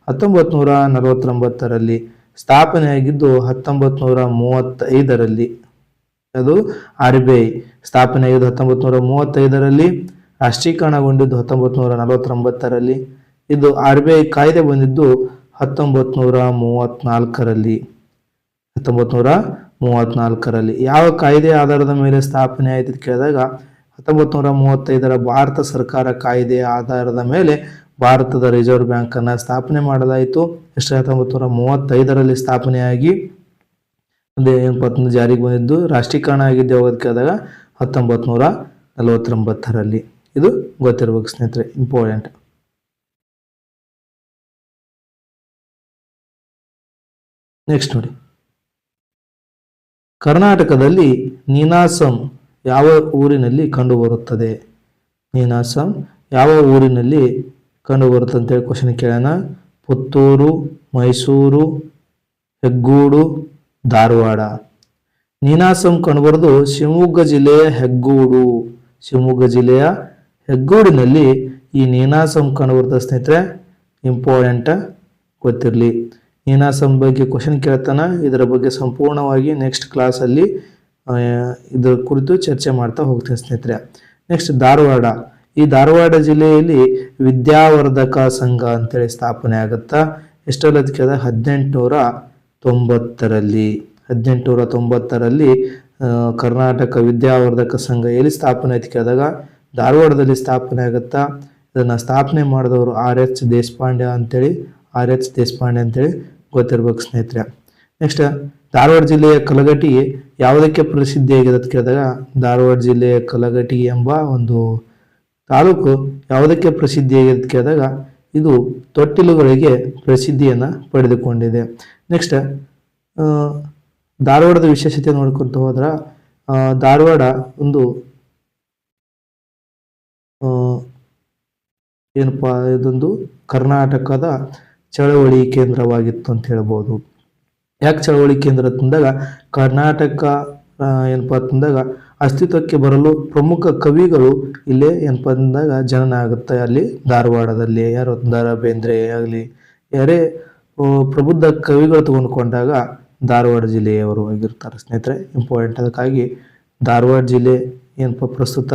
ಹತ್ತೊಂಬತ್ತು ನೂರ ನಲವತ್ತೊಂಬತ್ತರಲ್ಲಿ ಸ್ಥಾಪನೆಯಾಗಿದ್ದು ಹತ್ತೊಂಬತ್ತು ನೂರ ಮೂವತ್ತೈದರಲ್ಲಿ ಅದು ಆರ್ ಬಿ ಐ. ಸ್ಥಾಪನೆಯಾಗಿದ್ದು ಹತ್ತೊಂಬತ್ತು ನೂರ ಮೂವತ್ತೈದರಲ್ಲಿ, ರಾಷ್ಟ್ರೀಕರಣಗೊಂಡಿದ್ದು ಹತ್ತೊಂಬತ್ತು ನೂರ ನಲವತ್ತೊಂಬತ್ತರಲ್ಲಿ. ಇದು ಆರ್ ಬಿ ಐ ಕಾಯ್ದೆ ಬಂದಿದ್ದು ಹತ್ತೊಂಬತ್ತು ನೂರ ಮೂವತ್ತ್ನಾಲ್ಕರಲ್ಲಿ ಹತ್ತೊಂಬತ್ತು ನೂರ ಮೂವತ್ತ್ನಾಲ್ಕರಲ್ಲಿ ಯಾವ ಕಾಯ್ದೆ ಆಧಾರದ ಮೇಲೆ ಸ್ಥಾಪನೆ ಆಯಿತು ಕೇಳಿದಾಗ ಹತ್ತೊಂಬತ್ತು ನೂರ ಮೂವತ್ತೈದರ ಭಾರತ ಸರ್ಕಾರ ಕಾಯ್ದೆಯ ಆಧಾರದ ಮೇಲೆ ಭಾರತದ ರಿಸರ್ವ್ ಬ್ಯಾಂಕ್ ಅನ್ನ ಸ್ಥಾಪನೆ ಮಾಡಲಾಯಿತು. ಎಷ್ಟು ಹತ್ತೊಂಬತ್ತು ನೂರ ಮೂವತ್ತೈದರಲ್ಲಿ ಸ್ಥಾಪನೆಯಾಗಿ ಅಂತಂದ್ರೆ ಜಾರಿಗೆ ಬಂದಿದ್ದು ರಾಷ್ಟ್ರೀಕರಣ ಆಗಿದ್ದೆ ಹೋಗೋದಕ್ಕೆ ಕೇಳಿದಾಗ ಹತ್ತೊಂಬತ್ತು ನೂರ ನಲವತ್ತೊಂಬತ್ತರಲ್ಲಿ. ಇದು ಗೊತ್ತಿರಬೇಕು ಸ್ನೇಹಿತರೆ ಇಂಪಾರ್ಟೆಂಟ್ ನೆಕ್ಸ್ಟ್ ನೋಡಿ. ಕರ್ನಾಟಕದಲ್ಲಿ ನೀನಾಸಂ ಯಾವ ಊರಿನಲ್ಲಿ ಕಂಡುಬರುತ್ತದೆ? ನೀನಾಸಂ ಯಾವ ಊರಿನಲ್ಲಿ ಕಂಡುಬರುತ್ತೆ ಅಂತೇಳಿ ಕ್ವಶನ್ ಕೇಳೋಣ. ಪುತ್ತೂರು, ಮೈಸೂರು, ಹೆಗ್ಗೋಡು, ಧಾರವಾಡ. ನೀನಾಸಂ ಕಂಡುಬರೋದು ಶಿವಮೊಗ್ಗ ಜಿಲ್ಲೆಯ ಹೆಗ್ಗೋಡು. ಶಿವಮೊಗ್ಗ ಜಿಲ್ಲೆಯ ಹೆಗ್ಗೋಡಿನಲ್ಲಿ ಈ ನೀನಾಸಂ ಕಂಡುಬರ್ತದೆ ಸ್ನೇಹಿತರೆ ಇಂಪಾರ್ಟೆಂಟ್ ಗೊತ್ತಿರಲಿ. ನೀನಾಸಂ ಬಗ್ಗೆ ಕ್ವಶನ್ ಕೇಳ್ತಾನೆ, ಇದರ ಬಗ್ಗೆ ಸಂಪೂರ್ಣವಾಗಿ ನೆಕ್ಸ್ಟ್ ಕ್ಲಾಸಲ್ಲಿ ಇದರ ಕುರಿತು ಚರ್ಚೆ ಮಾಡ್ತಾ ಹೋಗ್ತೀನಿ ಸ್ನೇಹಿತರೆ. ನೆಕ್ಸ್ಟ್ ಧಾರವಾಡ. ಈ ಧಾರವಾಡ ಜಿಲ್ಲೆಯಲ್ಲಿ ವಿದ್ಯಾವರ್ಧಕ ಸಂಘ ಅಂತೇಳಿ ಸ್ಥಾಪನೆ ಆಗುತ್ತಾ? ಎಷ್ಟರಲ್ಲಿ ಅದಕ್ಕೆ ಹದಿನೆಂಟುನೂರ ತೊಂಬತ್ತರಲ್ಲಿ. ಹದಿನೆಂಟುನೂರ ತೊಂಬತ್ತರಲ್ಲಿ ಕರ್ನಾಟಕ ವಿದ್ಯಾವರ್ಧಕ ಸಂಘ ಎಲ್ಲಿ ಸ್ಥಾಪನೆ ಆಯ್ತು ಕೇಳಿದಾಗ, ಧಾರವಾಡದಲ್ಲಿ ಸ್ಥಾಪನೆ ಆಗುತ್ತಾ? ಇದನ್ನು ಸ್ಥಾಪನೆ ಮಾಡಿದವರು ಆರ್ ಎಚ್ ದೇಶಪಾಂಡೆ ಅಂತೇಳಿ, ಆರ್ ಎಚ್ ದೇಶಪಾಂಡೆ ಅಂತೇಳಿ ಗೊತ್ತಿರ್ಬೇಕು ಸ್ನೇಹಿತರೆ. ನೆಕ್ಸ್ಟ್ ಧಾರವಾಡ ಜಿಲ್ಲೆಯ ಕಲಘಟಿ ಯಾವುದಕ್ಕೆ ಪ್ರಸಿದ್ಧಿಯಾಗಿದೆ ಅಂತ ಕೇಳಿದಾಗ, ಧಾರವಾಡ ಜಿಲ್ಲೆಯ ಕಲಘಟಿ ಎಂಬ ಒಂದು ತಾಲೂಕು ಯಾವುದಕ್ಕೆ ಪ್ರಸಿದ್ಧಿಯಾಗಿದೆ ಅಂತ ಕೇಳಿದಾಗ, ಇದು ತೊಟ್ಟಿಲುಗಳಿಗೆ ಪ್ರಸಿದ್ಧಿಯನ್ನು ಪಡೆದುಕೊಂಡಿದೆ. ನೆಕ್ಸ್ಟ್ ಧಾರವಾಡದ ವಿಶೇಷತೆ ನೋಡ್ಕೊಂತ ಹೋದ್ರ ಧಾರವಾಡ ಒಂದು ಏನಪ್ಪ, ಇದೊಂದು ಕರ್ನಾಟಕದ ಚಳವಳಿ ಕೇಂದ್ರವಾಗಿತ್ತು ಅಂತ ಹೇಳ್ಬೋದು. ಯಾಕೆ ಚಳವಳಿ ಕೇಂದ್ರ ತಂದಾಗ ಕರ್ನಾಟಕ ಏನಪ್ಪ ಅಂತಂದಾಗ ಅಸ್ತಿತ್ವಕ್ಕೆ ಬರಲು ಪ್ರಮುಖ ಕವಿಗಳು ಇಲ್ಲೇ ಏನಪ್ಪ ಅಂದಾಗ ಜನನ ಆಗುತ್ತೆ. ಅಲ್ಲಿ ಧಾರವಾಡದಲ್ಲಿ, ಯಾರು ದ ರಾ ಬೇಂದ್ರೆ ಆಗಲಿ, ಯಾರೇ ಪ್ರಬುದ್ಧ ಕವಿಗಳು ತೆಗೆದುಕೊಂಡಾಗ ಧಾರವಾಡ ಜಿಲ್ಲೆಯವರು ಆಗಿರ್ತಾರೆ. ಸ್ನೇಹಿತರೆ ಇಂಪಾರ್ಟೆಂಟ್ ಅದಕ್ಕಾಗಿ ಧಾರವಾಡ ಜಿಲ್ಲೆ ಏನಪ್ಪ ಪ್ರಸ್ತುತ?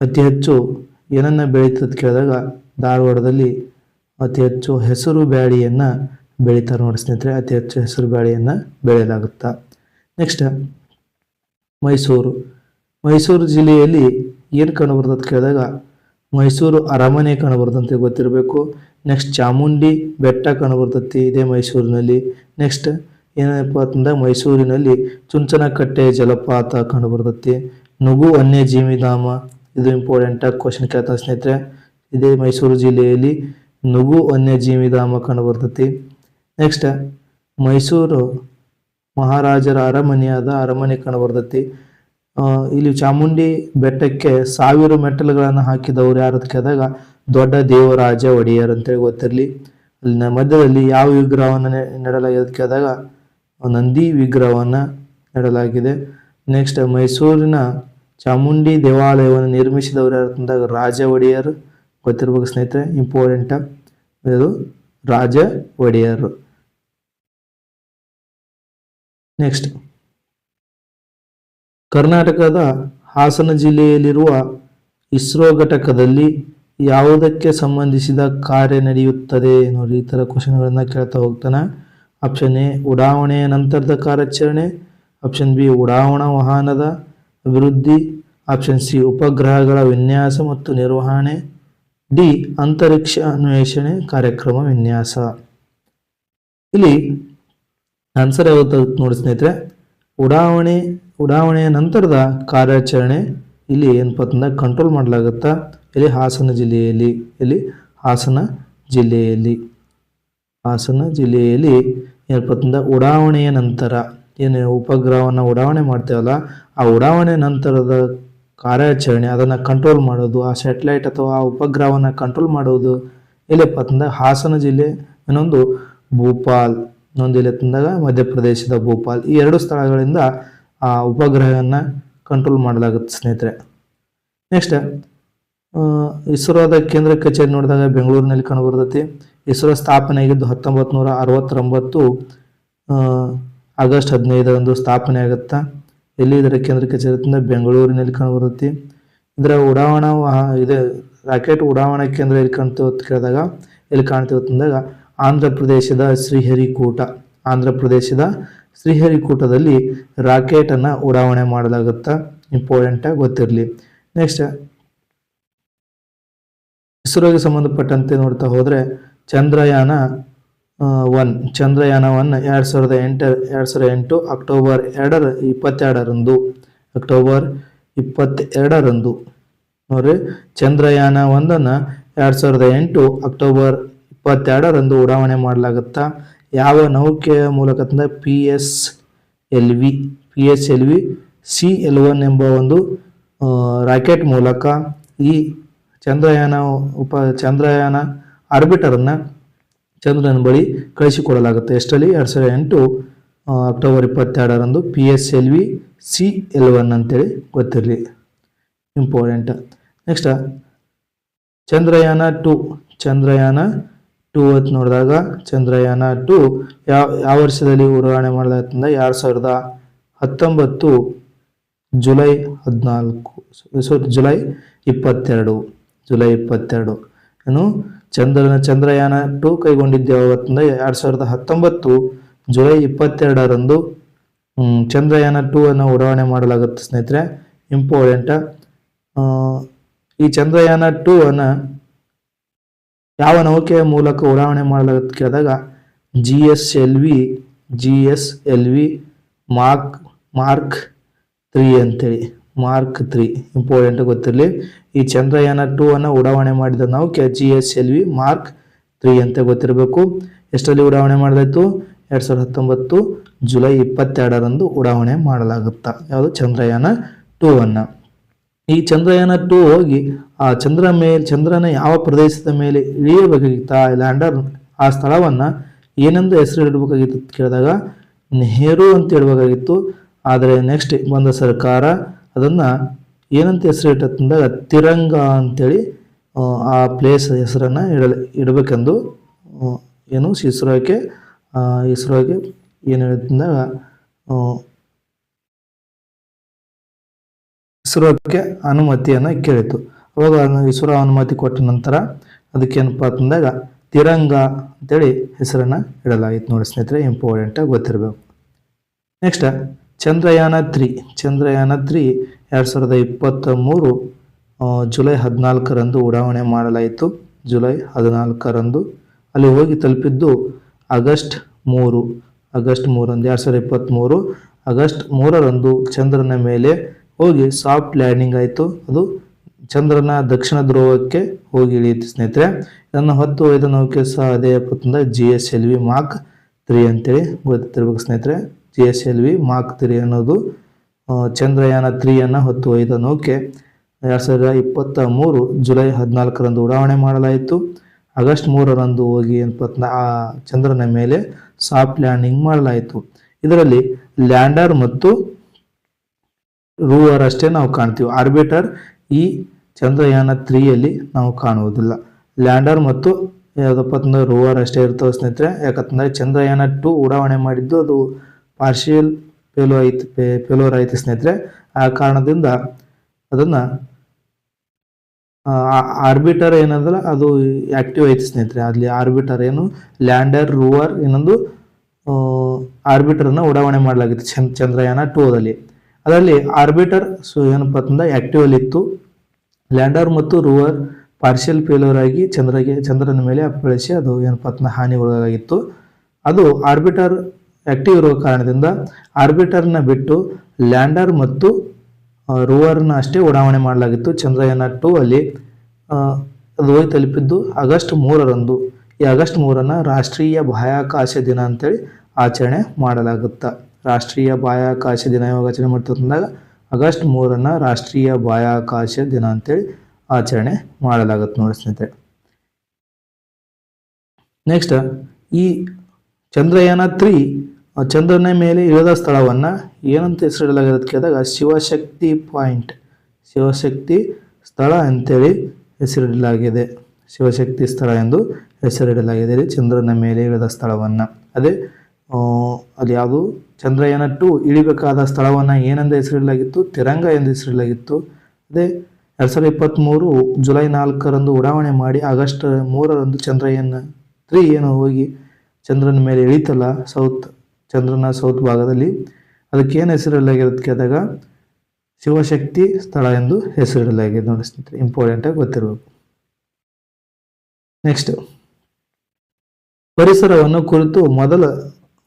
ಅತಿ ಹೆಚ್ಚು ಏನನ್ನ ಬೆಳೀತದ ಕೇಳಿದಾಗ ಧಾರವಾಡದಲ್ಲಿ ಅತಿ ಹೆಚ್ಚು ಹೆಸರು ಬ್ಯಾಳಿಯನ್ನು ಬೆಳೀತಾರೆ ನೋಡಿ ಸ್ನೇಹಿತರೆ. ಅತಿ ಹೆಚ್ಚು ಹೆಸರು ಬ್ಯಾಳಿಯನ್ನು ಬೆಳೆಯಲಾಗುತ್ತಾ? ನೆಕ್ಸ್ಟ್ ಮೈಸೂರು. ಮೈಸೂರು ಜಿಲ್ಲೆಯಲ್ಲಿ ಏನು ಕಂಡುಬರ್ತದೆ ಕೇಳಿದಾಗ ಮೈಸೂರು ಅರಮನೆ ಕಂಡುಬರ್ತಂತೆ ಗೊತ್ತಿರಬೇಕು. ನೆಕ್ಸ್ಟ್ ಚಾಮುಂಡಿ ಬೆಟ್ಟ ಕಂಡುಬರ್ತೈತಿ ಇದೇ ಮೈಸೂರಿನಲ್ಲಿ. ನೆಕ್ಸ್ಟ್ ಏನಪ್ಪ ಅಂತಂದ್ರೆ ಮೈಸೂರಿನಲ್ಲಿ ಚುಂಚನಕಟ್ಟೆ ಜಲಪಾತ ಕಂಡುಬರ್ತೈತಿ ನುಗು ವನ್ಯಜೀವಿಧಾಮ ಇದು ಇಂಪಾರ್ಟೆಂಟ್ ಕ್ವಶನ್ ಕೇಳ್ತಾರೆ ಸ್ನೇಹಿತರೆ. ಇದೇ ಮೈಸೂರು ಜಿಲ್ಲೆಯಲ್ಲಿ ನುಗು ವನ್ಯಜೀವಿಧಾಮ ಕಂಡುಬರ್ತೈತಿ ನೆಕ್ಸ್ಟ್ ಮೈಸೂರು ಮಹಾರಾಜರ ಅರಮನೆಯಾದ ಅರಮನೆ ಕಂಡುಬರ್ತೈತಿ ಇಲ್ಲಿ ಚಾಮುಂಡಿ ಬೆಟ್ಟಕ್ಕೆ ಸಾವಿರ ಮೆಟ್ಟಲುಗಳನ್ನು ಹಾಕಿದವರು ಯಾರು ಅಂತ ಕೇಳಿದಾಗ ದೊಡ್ಡ ದೇವರಾಜ ಒಡೆಯರ್ ಅಂತೇಳಿ ಗೊತ್ತಿರಲಿ. ಅಲ್ಲಿನ ಮಧ್ಯದಲ್ಲಿ ಯಾವ ವಿಗ್ರಹವನ್ನು ನೆಡಲಾಗಿದೆ ಕೇಳಿದಾಗ ನಂದಿ ವಿಗ್ರಹವನ್ನು ನೆಡಲಾಗಿದೆ. ನೆಕ್ಸ್ಟ್ ಮೈಸೂರಿನ ಚಾಮುಂಡಿ ದೇವಾಲಯವನ್ನು ನಿರ್ಮಿಸಿದವರು ಯಾರು ಅಂತಂದಾಗ ರಾಜ ಒಡೆಯರ್. ಗೊತ್ತಿರ್ಬೇಕು ಸ್ನೇಹಿತರೆ ಇಂಪಾರ್ಟೆಂಟ್ ಇದು ರಾಜ ಒಡೆಯರ್. ನೆಕ್ಸ್ಟ್ ಕರ್ನಾಟಕದ ಹಾಸನ ಜಿಲ್ಲೆಯಲ್ಲಿರುವ ಇಸ್ರೋ ಘಟಕದಲ್ಲಿ ಯಾವುದಕ್ಕೆ ಸಂಬಂಧಿಸಿದ ಕಾರ್ಯ ನಡೆಯುತ್ತದೆ ನೋಡಿ ಈ ಥರ ಕ್ವಶನ್ಗಳನ್ನು ಕೇಳ್ತಾ ಹೋಗ್ತಾನೆ. ಆಪ್ಷನ್ ಎ, ಉಡಾವಣೆಯ ನಂತರದ ಕಾರ್ಯಾಚರಣೆ. ಆಪ್ಷನ್ ಬಿ, ಉಡಾವಣಾ ವಾಹನದ ಅಭಿವೃದ್ಧಿ. ಆಪ್ಷನ್ ಸಿ, ಉಪಗ್ರಹಗಳ ವಿನ್ಯಾಸ ಮತ್ತು ನಿರ್ವಹಣೆ. ಡಿ ಅಂತರಿಕ್ಷ ಅನ್ವೇಷಣೆ, ಕಾರ್ಯಕ್ರಮ ವಿನ್ಯಾಸ. ಇಲ್ಲಿ ಆನ್ಸರ್ ಯಾವುದು ನೋಡಿ ಸ್ನೇಹಿತರೆ. ಉಡಾವಣೆ, ಉಡಾವಣೆಯ ನಂತರದ ಕಾರ್ಯಾಚರಣೆ. ಇಲ್ಲಿ ಏನಪ್ಪ ಅಂತಂದ್ರೆ ಕಂಟ್ರೋಲ್ ಮಾಡಲಾಗುತ್ತಾ? ಇಲ್ಲಿ ಹಾಸನ ಜಿಲ್ಲೆಯಲ್ಲಿ. ಇಲ್ಲಿ ಹಾಸನ ಜಿಲ್ಲೆಯಲ್ಲಿ. ಹಾಸನ ಜಿಲ್ಲೆಯಲ್ಲಿ ಏನಪ್ಪ ಅಂತಂದಾಗ ಉಡಾವಣೆಯ ನಂತರ. ಏನು ಉಪಗ್ರಹವನ್ನು ಉಡಾವಣೆ ಮಾಡ್ತೇವಲ್ಲ? ಆ ಉಡಾವಣೆ ನಂತರದ ಕಾರ್ಯಾಚರಣೆ, ಅದನ್ನು ಕಂಟ್ರೋಲ್ ಮಾಡೋದು, ಆ ಸ್ಯಾಟಲೈಟ್ ಅಥವಾ ಆ ಉಪಗ್ರಹವನ್ನು ಕಂಟ್ರೋಲ್ ಮಾಡೋದು ಇಲ್ಲಪ್ಪ ಅಂತಂದಾಗ ಹಾಸನ ಜಿಲ್ಲೆ, ಇನ್ನೊಂದು ಭೂಪಾಲ್, ಇನ್ನೊಂದು ಇಲ್ಲಿ ತಂದಾಗ ಮಧ್ಯಪ್ರದೇಶದ ಭೂಪಾಲ್. ಈ ಎರಡು ಸ್ಥಳಗಳಿಂದ ಆ ಉಪಗ್ರಹವನ್ನು ಕಂಟ್ರೋಲ್ ಮಾಡಲಾಗುತ್ತೆ ಸ್ನೇಹಿತರೆ. ನೆಕ್ಸ್ಟ್ ಇಸ್ರೋದ ಕೇಂದ್ರ ಕಚೇರಿ ನೋಡಿದಾಗ ಬೆಂಗಳೂರಿನಲ್ಲಿ ಕಂಡುಬರ್ತೈತಿ. ಇಸ್ರೋ ಸ್ಥಾಪನೆ ಆಗಿದ್ದು ಹತ್ತೊಂಬತ್ತು ನೂರ ಅರವತ್ತೊಂಬತ್ತು ಆಗಸ್ಟ್ ಹದಿನೈದರಂದು ಸ್ಥಾಪನೆ ಆಗುತ್ತಾ. ಎಲ್ಲಿ ಇದರ ಕೇಂದ್ರ ಕಚೇರಿ ಅಂತಂದ್ರೆ ಬೆಂಗಳೂರಿನಲ್ಲಿ ಕಂಡುಬರ್ತೈತಿ. ಇದರ ಉಡಾವಣಾ ಇದೆ, ರಾಕೆಟ್ ಉಡಾವಣಾ ಕೇಂದ್ರ ಎಲ್ಲಿ ಕಾಣ್ತೀವಿ ಅಂತ ಕೇಳಿದಾಗ, ಎಲ್ಲಿ ಕಾಣ್ತೀವಿ ಅಂತಂದಾಗ ಆಂಧ್ರ ಪ್ರದೇಶದ ಶ್ರೀಹರಿಕೂಟ, ಆಂಧ್ರ ಪ್ರದೇಶದ ಶ್ರೀಹರಿಕೂಟದಲ್ಲಿ ರಾಕೆಟನ್ನು ಉಡಾವಣೆ ಮಾಡಲಾಗುತ್ತಾ. ಇಂಪಾರ್ಟೆಂಟಾಗಿ ಗೊತ್ತಿರಲಿ. ನೆಕ್ಸ್ಟ್ ಇಸ್ರೋಗೆ ಸಂಬಂಧಪಟ್ಟಂತೆ ನೋಡ್ತಾ ಹೋದರೆ ಚಂದ್ರಯಾನ ಒನ್ ಚಂದ್ರಯಾನ ಒನ್ ಎರಡು ಸಾವಿರದ ಎಂಟ, ಎರಡು ಸಾವಿರದ ಎಂಟು ಅಕ್ಟೋಬರ್ ಎರಡರ ಇಪ್ಪತ್ತೆರಡರಂದು. ಅಕ್ಟೋಬರ್ ಇಪ್ಪತ್ತೆರಡರಂದು. ನೋಡ್ರಿ, ಚಂದ್ರಯಾನ ಒಂದನ್ನು ಎರಡು ಸಾವಿರದ ಎಂಟು ಅಕ್ಟೋಬರ್ ಇಪ್ಪತ್ತೆರಡರಂದು ಉಡಾವಣೆ ಮಾಡಲಾಗುತ್ತಾ? ಯಾವ ನೌಕೆಯ ಮೂಲಕ P S L V P S L V C L one ಎಂಬ ಒಂದು ರಾಕೆಟ್ ಮೂಲಕ ಈ ಚಂದ್ರಯಾನ ಉಪ ಚಂದ್ರಯಾನ ಆರ್ಬಿಟರನ್ನು ಚಂದ್ರನ ಬಳಿ ಕಳಿಸಿಕೊಡಲಾಗುತ್ತೆ. ಎಷ್ಟರಲ್ಲಿ? ಎರಡು ಸಾವಿರದ ಎಂಟು ಅಕ್ಟೋಬರ್ ಇಪ್ಪತ್ತೆರಡರಂದು P S L V C L one ಅಂತೇಳಿ ಗೊತ್ತಿರಲಿ. Important. Next, Chandrayaan two Chandrayaan two ಅಂತ ನೋಡಿದಾಗ ಚಂದ್ರಯಾನ ಟು ಯಾವ ಯಾವ ವರ್ಷದಲ್ಲಿ ಉಡಾವಣೆ ಮಾಡಲಾಗುತ್ತದೆ ಎರಡು ಸಾವಿರದ ಹತ್ತೊಂಬತ್ತು ಜುಲೈ ಹದಿನಾಲ್ಕು ಸಾರಿ ಜುಲೈ ಇಪ್ಪತ್ತೆರಡು. ಜುಲೈ ಇಪ್ಪತ್ತೆರಡು. ಏನು? ಚಂದ್ರನ ಚಂದ್ರಯಾನ ಟು ಕೈಗೊಂಡಿದ್ದೆ ಅವತ್ತಿಂದ ಎರಡು ಸಾವಿರದ ಹತ್ತೊಂಬತ್ತು ಜುಲೈ ಇಪ್ಪತ್ತೆರಡರಂದು. ಚಂದ್ರಯಾನ ಟೂ ಅನ್ನು ಉಡಾವಣೆ ಮಾಡಲಾಗುತ್ತೆ ಸ್ನೇಹಿತರೆ. ಇಂಪಾರ್ಟೆಂಟ್. ಈ ಚಂದ್ರಯಾನ ಟೂ ಅನ್ನು ಯಾವ ನೌಕೆಯ ಮೂಲಕ ಉಡಾವಣೆ ಮಾಡಲಾಗುತ್ತೆ ಕೇಳಿದಾಗ G S L V G S L V mark mark three ಅಂತೇಳಿ. Mark three. ಇಂಪಾರ್ಟೆಂಟ್ ಗೊತ್ತಿರಲಿ. ಈ ಚಂದ್ರಯಾನ ಟೂ ಅನ್ನು ಉಡಾವಣೆ ಮಾಡಿದ K G S L V mark three ಅಂತ ಗೊತ್ತಿರಬೇಕು. ಎಷ್ಟರಲ್ಲಿ ಉಡಾವಣೆ ಮಾಡಲಾಯಿತು ಎರಡು ಸಾವಿರದ ಹತ್ತೊಂಬತ್ತು ಜುಲೈ ಇಪ್ಪತ್ತೆರಡರಂದು ಉಡಾವಣೆ ಮಾಡಲಾಗುತ್ತಾ. ಯಾವುದು? ಚಂದ್ರಯಾನ ಟೂ ಅನ್ನು. ಈ ಚಂದ್ರಯಾನ ಟೂ ಹೋಗಿ ಆ ಚಂದ್ರ ಮೇಲೆ, ಚಂದ್ರನ ಯಾವ ಪ್ರದೇಶದ ಮೇಲೆ ಇಳಿಯಬೇಕಾಗಿತ್ತ? ಲ್ಯಾಂಡರ್ ಆ ಸ್ಥಳವನ್ನು ಏನೆಂದು ಹೆಸರು ಇಡಬೇಕಾಗಿತ್ತು ಕೇಳಿದಾಗ? ನೆಹರು ಅಂತ ಹೇಳಬೇಕಾಗಿತ್ತು ಆದರೆ ನೆಕ್ಸ್ಟ್ ಬಂದ ಸರ್ಕಾರ ಅದನ್ನ ಏನಂತ ಹೆಸರು ಇಟ್ಟಂದಾಗ ತಿರಂಗ ಅಂಥೇಳಿ ಆ, ಪ್ಲೇಸ್ ಹೆಸರನ್ನ ಇಡಲಿ ಇಡಬೇಕೆಂದು ಏನು ಇಸ್ರೋಕ್ಕೆ ಇಸ್ರೋಗೆ ಏನು ಹೇಳ್ತಂದಾಗ ಇಸ್ರೋಕ್ಕೆ ಅನುಮತಿಯನ್ನು ಕೇಳಿತು ಅವಾಗ ಇಸ್ರೋ ಅನುಮತಿ ಕೊಟ್ಟ ನಂತರ ಅದಕ್ಕೇನಪ್ಪ ಅಂತಂದಾಗ ತಿರಂಗ ಅಂತೇಳಿ ಹೆಸರನ್ನು ಇಡಲಾಗಿತ್ತು. ನೋಡಿ ಸ್ನೇಹಿತರೆ ಇಂಪಾರ್ಟೆಂಟ್ ಗೊತ್ತಿರಬೇಕು. Next Chandrayaan three. Chandrayaan three ಎರಡು ಸಾವಿರದ ಇಪ್ಪತ್ತ ಮೂರು ಜುಲೈ ಹದಿನಾಲ್ಕರಂದು ಉಡಾವಣೆ ಮಾಡಲಾಯಿತು. ಜುಲೈ ಹದಿನಾಲ್ಕರಂದು ಅಲ್ಲಿ ಹೋಗಿ ತಲುಪಿದ್ದು ಆಗಸ್ಟ್ ಮೂರು. ಆಗಸ್ಟ್ ಮೂರಂದು ಎರಡು ಸಾವಿರದ ಇಪ್ಪತ್ತ್ಮೂರು. ಆಗಸ್ಟ್ ಮೂರರಂದು ಚಂದ್ರನ ಮೇಲೆ ಹೋಗಿ ಸಾಫ್ಟ್ ಲ್ಯಾಂಡಿಂಗ್ ಆಯಿತು. ಅದು ಚಂದ್ರನ ದಕ್ಷಿಣ ಧ್ರುವಕ್ಕೆ ಹೋಗಿ ಇಳಿಯಿತು ಸ್ನೇಹಿತರೆ. ಇದನ್ನು ಹೊತ್ತು ಒಯ್ದ ನೌಕೆ ಸಹ ಅದೇ ಪತ್ತಂದ G S L V mark three ಅಂತೇಳಿ ಗೊತ್ತಿರ್ಬೇಕು ಸ್ನೇಹಿತರೆ. G S L V mark three ಅನ್ನೋದು ಚಂದ್ರಯಾನ ತ್ರೀಯನ್ನು ಹೊತ್ತು ಒಯ್ದ ನೌಕೆ ಎರಡು ಸಾವಿರದ ಇಪ್ಪತ್ತ ಮೂರು ಜುಲೈ ಹದಿನಾಲ್ಕರಂದು ಉಡಾವಣೆ ಮಾಡಲಾಯಿತು. ಆಗಸ್ಟ್ ಮೂರರಂದು ಹೋಗಿ ಅಂತ ಆ, ಚಂದ್ರನ ಮೇಲೆ ಸಾಫ್ಟ್ ಲ್ಯಾಂಡಿಂಗ್ ಮಾಡಲಾಯಿತು. ಇದರಲ್ಲಿ ಲ್ಯಾಂಡರ್ ಮತ್ತು ರೂವರ್ ಅಷ್ಟೇ ನಾವು ಕಾಣ್ತೀವಿ. ಆರ್ಬಿಟರ್ ಈ ಚಂದ್ರಯಾನ ತ್ರೀಯಲ್ಲಿ ನಾವು ಕಾಣುವುದಿಲ್ಲ. ಲ್ಯಾಂಡರ್ ಮತ್ತು ಯಾವುದಪ್ಪ ರೂವರ್ ಅಷ್ಟೇ ಇರ್ತವೆ ಸ್ನೇಹಿತರೆ. ಯಾಕಂತಂದರೆ ಚಂದ್ರಯಾನ ಟು ಉಡಾವಣೆ ಮಾಡಿದ್ದು ಅದು ಪಾರ್ಷಿಯಲ್ ಫೇಲೋ ಐತಿ ಫೇಲೋರ್ ಐತಿ ಸ್ನೇಹಿತರೆ ಆ ಕಾರಣದಿಂದ ಅದನ್ನು ಆರ್ಬಿಟರ್ ಏನಂದ್ರೆ ಅದು ಆ್ಯಕ್ಟಿವ್ ಐತಿ ಸ್ನೇಹಿತರೆ ಅಲ್ಲಿ ಆರ್ಬಿಟರ್ ಏನು ಲ್ಯಾಂಡರ್ ರೂವರ್ ಇನ್ನೊಂದು ಆರ್ಬಿಟರನ್ನು ಉಡಾವಣೆ ಮಾಡಲಾಗಿತ್ತು, ಚಂದ್, ಚಂದ್ರಯಾನ ಟೂದಲ್ಲಿ ಅದರಲ್ಲಿ ಆರ್ಬಿಟರ್ ಸೊ ಏನಪ್ಪ ಅಂತಂದ್ರೆ ಆಕ್ಟಿವ್ ಅಲ್ಲಿ ಇತ್ತು. ಲ್ಯಾಂಡರ್ ಮತ್ತು ರೂವರ್ ಪಾರ್ಷಿಯಲ್ ಫೇಲೋರ್ ಆಗಿ ಚಂದ್ರಗೆ, ಚಂದ್ರನ ಮೇಲೆ ಅಪ್ಪಳಿಸಿ ಅದು ಏನಪ್ಪ ಅಂತಂದ್ರೆ ಹಾನಿಗೊಳಗಾಗಿತ್ತು. ಅದು ಆರ್ಬಿಟರ್ ಆಕ್ಟಿವ್ ಇರುವ ಕಾರಣದಿಂದ ಆರ್ಬಿಟರ್ನ ಬಿಟ್ಟು ಲ್ಯಾಂಡರ್ ಮತ್ತು ರೋವರ್ನ ಅಷ್ಟೇ ಉಡಾವಣೆ ಮಾಡಲಾಗಿತ್ತು. ಚಂದ್ರಯಾನ ಟು ಅಲ್ಲಿ ಅದು ಹೋಗಿ ತಲುಪಿದ್ದು ಆಗಸ್ಟ್ ಮೂರರಂದು. ಈ ಆಗಸ್ಟ್ ಮೂರನ್ನು ರಾಷ್ಟ್ರೀಯ ಬಾಹ್ಯಾಕಾಶ ದಿನ ಅಂತೇಳಿ ಆಚರಣೆ ಮಾಡಲಾಗುತ್ತೆ. ರಾಷ್ಟ್ರೀಯ ಬಾಹ್ಯಾಕಾಶ ದಿನ ಯಾವಾಗ ಆಚರಣೆ ಮಾಡ್ತಂದಾಗ ಆಗಸ್ಟ್ ಮೂರನ್ನು ರಾಷ್ಟ್ರೀಯ ಬಾಹ್ಯಾಕಾಶ ದಿನ ಅಂತೇಳಿ ಆಚರಣೆ ಮಾಡಲಾಗುತ್ತೆ ನೋಡಿ ಸ್ನೇಹಿತರೆ. ನೆಕ್ಸ್ಟ್ ಈ ಚಂದ್ರಯಾನ ತ್ರೀ ಚಂದ್ರನ ಮೇಲೆ ಇಳಿದ ಸ್ಥಳವನ್ನು ಏನಂತ ಹೆಸರಿಡಲಾಗಿದೆ ಕೇಳಿದಾಗ ಶಿವಶಕ್ತಿ ಪಾಯಿಂಟ್. ಶಿವಶಕ್ತಿ ಸ್ಥಳ ಅಂತೇಳಿ ಹೆಸರಿಡಲಾಗಿದೆ. ಶಿವಶಕ್ತಿ ಸ್ಥಳ ಎಂದು ಹೆಸರಿಡಲಾಗಿದೆ ಇಲ್ಲಿ ಚಂದ್ರನ ಮೇಲೆ ಇಳಿದ ಸ್ಥಳವನ್ನು. ಅದೇ ಅದು ಯಾವುದು? ಚಂದ್ರಯಾನ ಟು ಇಳಿಬೇಕಾದ ಸ್ಥಳವನ್ನು ಏನೆಂದು ಹೆಸರಿಡಲಾಗಿತ್ತು? ತಿರಂಗ ಎಂದು ಹೆಸರಿಡಲಾಗಿತ್ತು. ಅದೇ, ಎರಡು ಸಾವಿರದ ಇಪ್ಪತ್ತ್ಮೂರು ಜುಲೈ ನಾಲ್ಕರಂದು ಉಡಾವಣೆ ಮಾಡಿ ಆಗಸ್ಟ್ ಮೂರರಂದು ಚಂದ್ರಯಾನ ತ್ರೀ ಏನು ಹೋಗಿ ಚಂದ್ರನ ಮೇಲೆ ಇಳಿತಲ್ಲ ಸೌತ್, ಚಂದ್ರನ ಸೌತ್ ಭಾಗದಲ್ಲಿ, ಅದಕ್ಕೆ ಏನು ಹೆಸರಿಡಲಾಗಿದೆ ಕೇಳಿದಾಗ, ಶಿವಶಕ್ತಿ ಸ್ಥಳ ಎಂದು ಹೆಸರಿಡಲಾಗಿದೆ ನೋಡಿ ಸ್ನೇಹಿತರೆ ಇಂಪಾರ್ಟೆಂಟಾಗಿ ಗೊತ್ತಿರಬೇಕು. ನೆಕ್ಸ್ಟ್ ಪರಿಸರವನ್ನು ಕುರಿತು ಮೊದಲ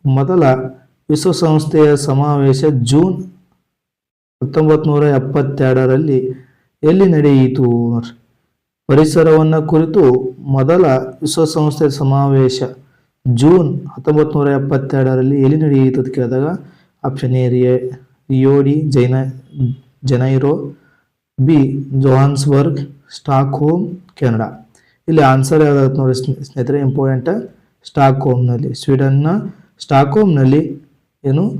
ಮೊದಲ ವಿಶ್ವಸಂಸ್ಥೆಯ ಸಮಾವೇಶ ಜೂನ್ ಹತ್ತೊಂಬತ್ತು ನೂರ ಎಪ್ಪತ್ತೆರಡರಲ್ಲಿ ಎಲ್ಲಿ ನಡೆಯಿತು? ಪರಿಸರವನ್ನು ಕುರಿತು ಮೊದಲ ವಿಶ್ವಸಂಸ್ಥೆ ಸಮಾವೇಶ ಜೂನ್ ಹತ್ತೊಂಬತ್ತು ನೂರ ಎಪ್ಪತ್ತೆರಡರಲ್ಲಿ ಎಲ್ಲಿ ನಡೆಯಿತು ಅಂತ ಕೇಳಿದಾಗ option A, Rio Rio de Jain, Janeiro, B Johannesburg Stockholm Canada. ಇಲ್ಲಿ ಆನ್ಸರ್ ಯಾವ್ದಾಗುತ್ತೆ ನೋಡಿ ಸ್ನೇ- ಸ್ನೇಹಿತರೆ, ಇಂಪಾರ್ಟೆಂಟ್. ಸ್ಟಾಕ್ ಹೋಮ್ನಲ್ಲಿ ಸ್ವೀಡನ್ನ ಸ್ಟಾಕ್ ಹೋಮ್ನಲ್ಲಿ ಏನು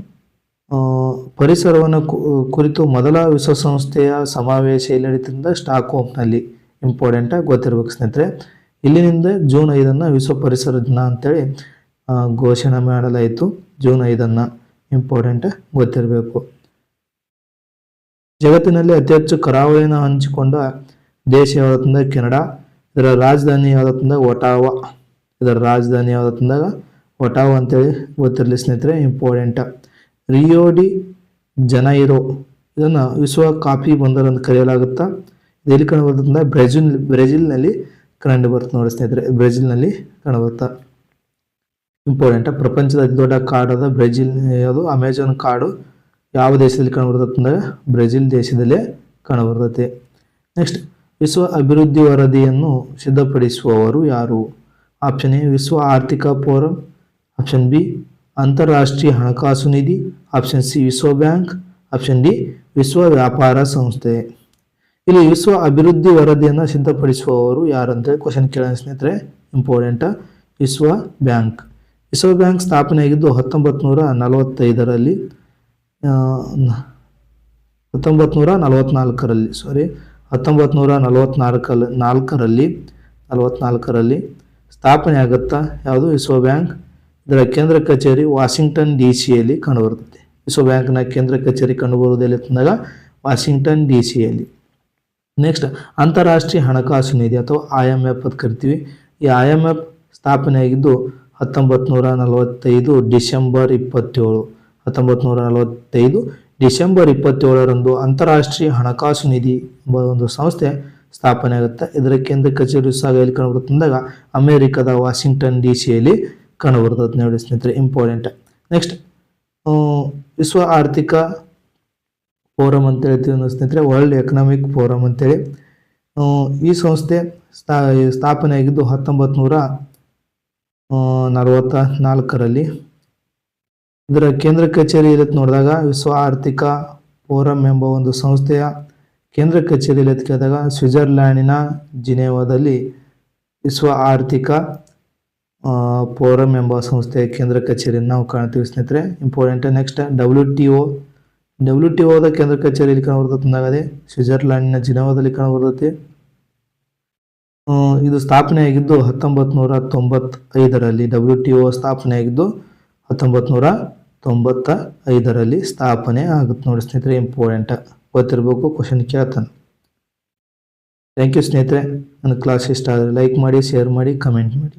ಪರಿಸರವನ್ನು ಕುರಿತು ಮೊದಲ ವಿಶ್ವಸಂಸ್ಥೆಯ ಸಮಾವೇಶ ಎಲ್ಲಿ ನಡೀತಿದ್ದ ಸ್ಟಾಕ್ ಹೋಮ್ನಲ್ಲಿ ಇಂಪಾರ್ಟೆಂಟಾಗಿ ಗೊತ್ತಿರ್ಬೇಕು ಸ್ನೇಹಿತರೆ. ಇಲ್ಲಿನಿಂದ ಜೂನ್ ಐದನ್ನು ವಿಶ್ವ ಪರಿಸರ ದಿನ ಅಂತೇಳಿ ಘೋಷಣೆ ಮಾಡಲಾಯಿತು. ಜೂನ್ ಐದನ್ನು ಇಂಪಾರ್ಟೆಂಟ್ ಗೊತ್ತಿರಬೇಕು. ಜಗತ್ತಿನಲ್ಲಿ ಅತಿ ಹೆಚ್ಚು ಕರಾವಳಿನ ಹಂಚಿಕೊಂಡ ದೇಶ ಯಾವುದಂದ್ರೆ ಕೆನಡಾ, ಇದರ ರಾಜಧಾನಿ ಯಾವುದಂದಾಗ ಒಟಾವ. ಇದರ ರಾಜಧಾನಿ ಯಾವುದಂದಾಗ ಒಟಾವ ಅಂತೇಳಿ ಗೊತ್ತಿರಲಿ ಸ್ನೇಹಿತರೆ ಇಂಪಾರ್ಟೆಂಟ್ ರಿಯೋಡಿ ಜನೈರೋ, ಇದನ್ನು ವಿಶ್ವ ಕಾಫಿ ಬಂದರ್ ಅಂತ ಕರೆಯಲಾಗುತ್ತಾ. ಕಂಡು ಬ್ರೆಜಿಲ್, ಬ್ರೆಜಿಲ್ನಲ್ಲಿ ಕಂಡು ಬರುತ್ತೆ ನೋಡಿ ಸ್ನೇಹಿತರೆ ಬ್ರೆಜಿಲ್ನಲ್ಲಿ ಕಂಡು ಬರುತ್ತಾ? ಇಂಪಾರ್ಟೆಂಟ್ ಪ್ರಪಂಚದ ಅತಿ ದೊಡ್ಡ ಕಾಡಾದ ಬ್ರೆಜಿಲ್ ಯಾವುದು ಅಮೆಜಾನ್ ಕಾಡು ಯಾವ ದೇಶದಲ್ಲಿ ಕಂಡುಬರುತ್ತೆ ಅಂದರೆ ಬ್ರೆಜಿಲ್ ದೇಶದಲ್ಲೇ ಕಂಡುಬರ್ತೈತೆ ನೆಕ್ಸ್ಟ್ ವಿಶ್ವ ಅಭಿವೃದ್ಧಿ ವರದಿಯನ್ನು ಸಿದ್ಧಪಡಿಸುವವರು ಯಾರು? ಆಪ್ಷನ್ ಎ ವಿಶ್ವ ಆರ್ಥಿಕ ಫೋರಂ. ಆಪ್ಷನ್ ಬಿ ಅಂತಾರಾಷ್ಟ್ರೀಯ ಹಣಕಾಸು ನಿಧಿ. ಆಪ್ಷನ್ ಸಿ ವಿಶ್ವ ಬ್ಯಾಂಕ್. ಆಪ್ಷನ್ ಡಿ ವಿಶ್ವ ವ್ಯಾಪಾರ ಸಂಸ್ಥೆ. ಇಲ್ಲಿ ವಿಶ್ವ ಅಭಿವೃದ್ಧಿ ವರದಿಯನ್ನು ಸಿದ್ಧಪಡಿಸುವವರು ಯಾರು ಅಂತೇಳಿ ಕ್ವಶನ್ ಕೇಳೋಣ ಸ್ನೇಹಿತರೆ. ಇಂಪಾರ್ಟೆಂಟ್ ವಿಶ್ವ ಬ್ಯಾಂಕ್ ವಿಶ್ವ ಬ್ಯಾಂಕ್ ಸ್ಥಾಪನೆಯಾಗಿದ್ದು ಹತ್ತೊಂಬತ್ತು ನೂರ ನಲವತ್ತೈದರಲ್ಲಿ ಹತ್ತೊಂಬತ್ತು ನೂರ ನಲವತ್ನಾಲ್ಕರಲ್ಲಿ ಸಾರಿ ಹತ್ತೊಂಬತ್ತು ನೂರ ನಲವತ್ನಾಲ್ಕಲ್ಲಿ ನಾಲ್ಕರಲ್ಲಿ, ನಲವತ್ನಾಲ್ಕರಲ್ಲಿ ಸ್ಥಾಪನೆ ಆಗುತ್ತಾ? ಯಾವುದು? ವಿಶ್ವ ಬ್ಯಾಂಕ್ ಇದರ ಕೇಂದ್ರ ಕಚೇರಿ ವಾಷಿಂಗ್ಟನ್ ಡಿ ಸಿಯಲ್ಲಿ ಕಂಡುಬರುತ್ತದೆ. ವಿಶ್ವ ಬ್ಯಾಂಕ್ನ ಕೇಂದ್ರ ಕಚೇರಿ ಕಂಡುಬರುವುದಿಲ್ಲ ತಂದಾಗ ವಾಷಿಂಗ್ಟನ್ ಡಿ ಸಿಯಲ್ಲಿ. ನೆಕ್ಸ್ಟ್ ಅಂತಾರಾಷ್ಟ್ರೀಯ ಹಣಕಾಸು ನಿಧಿ ಅಥವಾ ಐ ಎಂ ಎಫ್ ಅಂತ ಕರಿತೀವಿ. ಈ ಐ ಎಂ ಎಫ್ ಸ್ಥಾಪನೆಯಾಗಿದ್ದು ಹತ್ತೊಂಬತ್ತು ನೂರ ನಲವತ್ತೈದು ಡಿಸೆಂಬರ್ ಇಪ್ಪತ್ತೇಳು. ಹತ್ತೊಂಬತ್ತು ನೂರ ನಲವತ್ತೈದು ಡಿಸೆಂಬರ್ ಇಪ್ಪತ್ತೇಳರಂದು ಅಂತಾರಾಷ್ಟ್ರೀಯ ಹಣಕಾಸು ನಿಧಿ ಎಂಬ ಒಂದು ಸಂಸ್ಥೆ ಸ್ಥಾಪನೆ ಆಗುತ್ತೆ ಇದರ ಕೇಂದ್ರ ಕಚೇರಿ ಸಾಗ ಎಲ್ಲಿ ಕಂಡುಬರುತ್ತೆ ಅಂದಾಗ ಅಮೆರಿಕದ ವಾಷಿಂಗ್ಟನ್ ಡಿ ಸಿಯಲ್ಲಿ ಕಂಡುಬರ್ತದೆ ನೋಡಿ ಸ್ನೇಹಿತರೆ ಇಂಪಾರ್ಟೆಂಟ್ ನೆಕ್ಸ್ಟ್ ವಿಶ್ವ ಆರ್ಥಿಕ ಫೋರಮ್ ಅಂತ ಹೇಳ್ತೀವಿ ಸ್ನೇಹಿತರೆ ವರ್ಲ್ಡ್ ಎಕನಾಮಿಕ್ ಫೋರಮ್ ಅಂತೇಳಿ. ಈ ಸಂಸ್ಥೆ ಸ್ಥಾ, ಸ್ಥಾಪನೆ ಆಗಿದ್ದು ಹತ್ತೊಂಬತ್ತು ನೂರ ನಲವತ್ತ ನಾಲ್ಕರಲ್ಲಿ ಇದರ ಕೇಂದ್ರ ಕಚೇರಿ ಇರುತ್ತೆ ನೋಡಿದಾಗ, ವಿಶ್ವ ಆರ್ಥಿಕ ಫೋರಮ್ ಎಂಬ ಒಂದು ಸಂಸ್ಥೆಯ ಕೇಂದ್ರ ಕಚೇರಿ ಇರುತ್ತೆ ಕೇಳಿದಾಗ, ಸ್ವಿಟ್ಜರ್ಲ್ಯಾಂಡಿನ ಜಿನೇವಾದಲ್ಲಿ ವಿಶ್ವ ಆರ್ಥಿಕ ಫೋರಂ ಫೋರಮ್ ಎಂಬ ಸಂಸ್ಥೆಯ ಕೇಂದ್ರ ಕಚೇರಿಯನ್ನು ನಾವು ಕಾಣ್ತೀವಿ ಸ್ನೇಹಿತರೆ. Important next W T O W T ಒದ ಕೇಂದ್ರ ಕಚೇರಿಯಲ್ಲಿ ಕಾಣಬರ್ತದೆ ಸ್ವಿಟ್ಜರ್ಲ್ಯಾಂಡ್ನ ಜಿನೋವಾದಲ್ಲಿ ಕಾಣಬರ್ತೈತಿ ಇದು ಸ್ಥಾಪನೆಯಾಗಿದ್ದು ಹತ್ತೊಂಬತ್ತು ನೂರ ತೊಂಬತ್ತೈದರಲ್ಲಿ. ಡಬ್ಲ್ಯೂ ಟಿ ಒ ಸ್ಥಾಪನೆಯಾಗಿದ್ದು ಹತ್ತೊಂಬತ್ತು ನೂರ ತೊಂಬತ್ತ ಐದರಲ್ಲಿ ಸ್ಥಾಪನೆ ಆಗುತ್ತೆ ನೋಡಿ ಸ್ನೇಹಿತರೆ ಇಂಪಾರ್ಟೆಂಟ್ ಗೊತ್ತಿರಬೇಕು ಕ್ವಶನ್ ಕೇಳ್ತಾನೆ. ಥ್ಯಾಂಕ್ ಯು ಸ್ನೇಹಿತರೆ. ನನ್ನ ಕ್ಲಾಸ್ ಇಷ್ಟ ಆದರೆ ಲೈಕ್ ಮಾಡಿ ಶೇರ್ ಮಾಡಿ ಕಮೆಂಟ್ ಮಾಡಿ.